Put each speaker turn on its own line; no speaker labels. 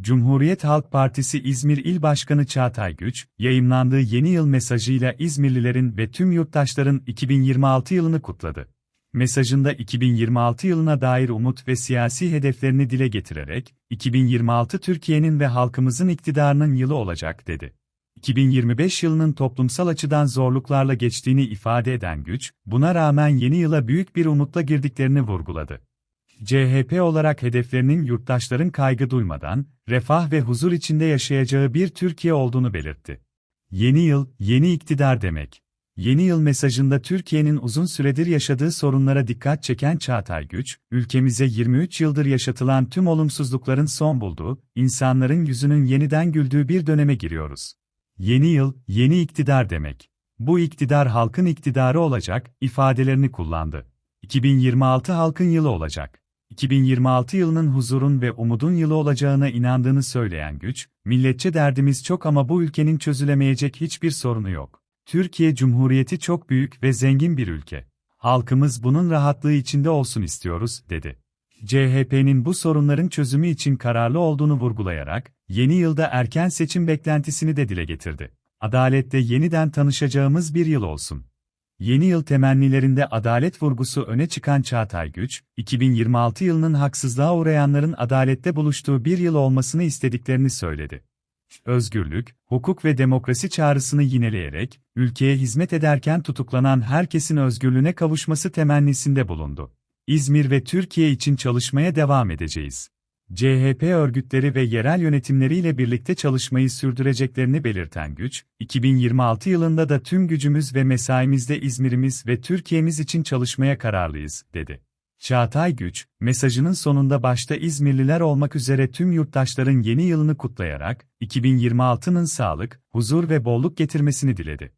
Cumhuriyet Halk Partisi İzmir İl Başkanı Çağatay Güç, yayımlandığı yeni yıl mesajıyla İzmirlilerin ve tüm yurttaşların 2026 yılını kutladı. Mesajında 2026 yılına dair umut ve siyasi hedeflerini dile getirerek, 2026 Türkiye'nin ve halkımızın iktidarının yılı olacak dedi. 2025 yılının toplumsal açıdan zorluklarla geçtiğini ifade eden güç, buna rağmen yeni yıla büyük bir umutla girdiklerini vurguladı. CHP olarak hedeflerinin yurttaşların kaygı duymadan, refah ve huzur içinde yaşayacağı bir Türkiye olduğunu belirtti. Yeni yıl, yeni iktidar demek. Yeni yıl mesajında Türkiye'nin uzun süredir yaşadığı sorunlara dikkat çeken Çağatay Güç, ülkemize 23 yıldır yaşatılan tüm olumsuzlukların son bulduğu, insanların yüzünün yeniden güldüğü bir döneme giriyoruz. Yeni yıl, yeni iktidar demek. Bu iktidar halkın iktidarı olacak, ifadelerini kullandı. 2026 halkın yılı olacak. 2026 yılının huzurun ve umudun yılı olacağına inandığını söyleyen güç, milletçe derdimiz çok ama bu ülkenin çözülemeyecek hiçbir sorunu yok. Türkiye Cumhuriyeti çok büyük ve zengin bir ülke. Halkımız bunun rahatlığı içinde olsun istiyoruz, dedi. CHP'nin bu sorunların çözümü için kararlı olduğunu vurgulayarak, yeni yılda erken seçim beklentisini de dile getirdi. Adalette yeniden tanışacağımız bir yıl olsun. Yeni yıl temennilerinde adalet vurgusu öne çıkan Çağatay Güç, 2026 yılının haksızlığa uğrayanların adalette buluştuğu bir yıl olmasını istediklerini söyledi. Özgürlük, hukuk ve demokrasi çağrısını yineleyerek, ülkeye hizmet ederken tutuklanan herkesin özgürlüğüne kavuşması temennisinde bulundu. İzmir ve Türkiye için çalışmaya devam edeceğiz. CHP örgütleri ve yerel yönetimleriyle birlikte çalışmayı sürdüreceklerini belirten güç, 2026 yılında da tüm gücümüz ve mesaimizde İzmir'imiz ve Türkiye'miz için çalışmaya kararlıyız, dedi. Çağatay Güç, mesajının sonunda başta İzmirliler olmak üzere tüm yurttaşların yeni yılını kutlayarak, 2026'nın sağlık, huzur ve bolluk getirmesini diledi.